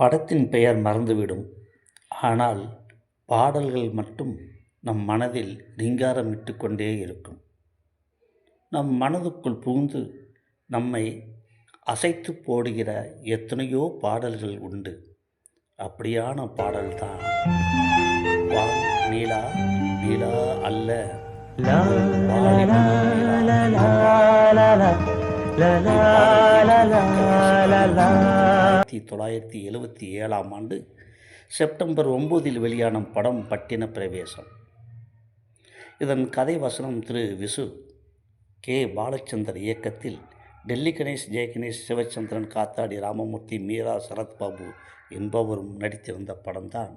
படத்தின் பெயர் மறந்துவிடும். ஆனால் பாடல்கள் மட்டும் நம் மனதில் ரீங்காரமிட்டு கொண்டே இருக்கும். நம் மனதுக்குள் புகுந்து நம்மை அசைத்து போடுகிற எத்தனையோ பாடல்கள் உண்டு. அப்படியான பாடல்தான். வா நீலா நீலா அல்ல. வாலிபன் ஆயிரத்தி தொள்ளாயிரத்தி எழுவத்தி ஏழாம் ஆண்டு செப்டம்பர் ஒம்போதில் வெளியான படம் பட்டின பிரவேசம். இதன் கதை வசனம் திரு விசு கே. பாலச்சந்தர் இயக்கத்தில் டெல்லி கணேஷ் ஜெயகணேஷ் சிவச்சந்திரன் காத்தாடி ராமமூர்த்தி மீரா சரத்பாபு என்பவரும் நடித்திருந்த படம்தான்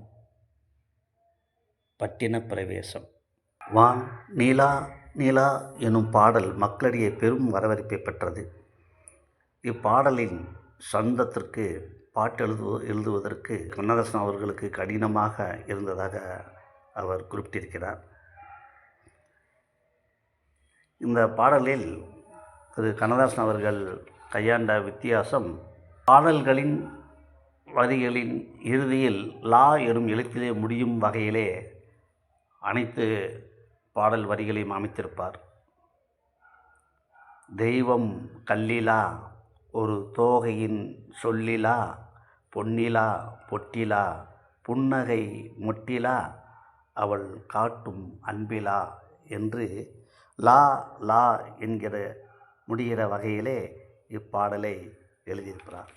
பட்டின பிரவேசம். வான் நீலா நீலா எனும் பாடல் மக்களிடையே பெரும் வரவேற்பை பெற்றது. இப்பாடலின் சந்தத்திற்கு பாட்டு எழுது எழுதுவதற்கு கண்ணதாசன் அவர்களுக்கு கடினமாக இருந்ததாக அவர் குறிப்பிட்டிருக்கிறார். இந்த பாடலில் திரு கண்ணதாசன் அவர்கள் கையாண்ட வித்தியாசம் பாடல்களின் வரிகளின் இறுதியில் லா எனும் எழுத்திலே முடியும் வகையிலே அனைத்து பாடல் வரிகளையும் அமைத்திருப்பார். தெய்வம் கல்லிலா ஒரு தோகையின் சொல்லிலா பொன்னிலா பொட்டிலா புன்னகை மொட்டிலா அவள் காட்டும் அன்பிலா என்று லா லா என்கிற முடிகிற வகையிலே இப்பாடலை எழுதியிருக்கிறார்.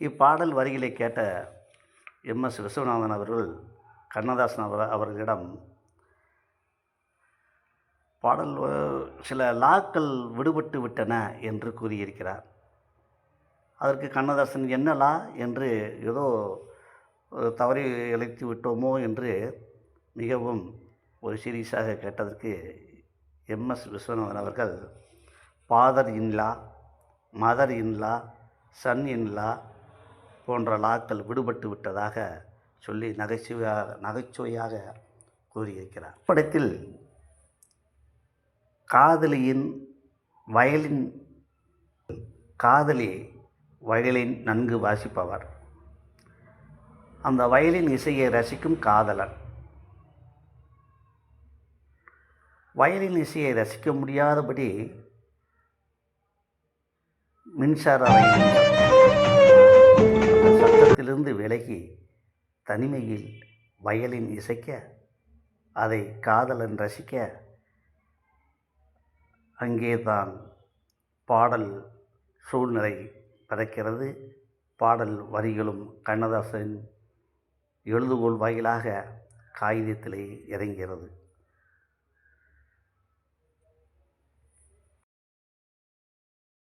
இப்பாடல் வரிகளை கேட்ட எம். எஸ். விஸ்வநாதன் அவர்கள் கண்ணதாசன் அவர் அவர்களிடம் பாடல் சில லாக்கள் விடுபட்டு விட்டன என்று கூறியிருக்கிறார். அதற்கு கண்ணதாசன் என்ன லா என்று ஏதோ தவறி இழைத்து விட்டோமோ என்று மிகவும் ஒரு சீரியஸாக கேட்டதற்கு எம்எஸ் விஸ்வநாதன் அவர்கள் father in law mother in law son in law போன்ற லாக்கள் விடுபட்டு விட்டதாக சொல்லி நகைச்சுவையாக நகைச்சுவையாக கூறியிருக்கிறார். படத்தில் காதலியின் வயலின் காதலி வயலின் நன்கு வாசிப்பவர். அந்த வயலின் இசையை ரசிக்கும் காதலன். வயலின் இசையை ரசிக்க முடியாதபடி மின்சார சத்தத்திலிருந்து விலகி தனிமையில் வயலின் இசைக்க அதை காதலன் ரசிக்க அங்கே தான் பாடல் சூழ்நிலை பிறக்கிறது பாடல் வரிகளும் கண்ணதாசன் எழுதுகோள் வாயிலாக காகிதத்திலே இறங்கிறது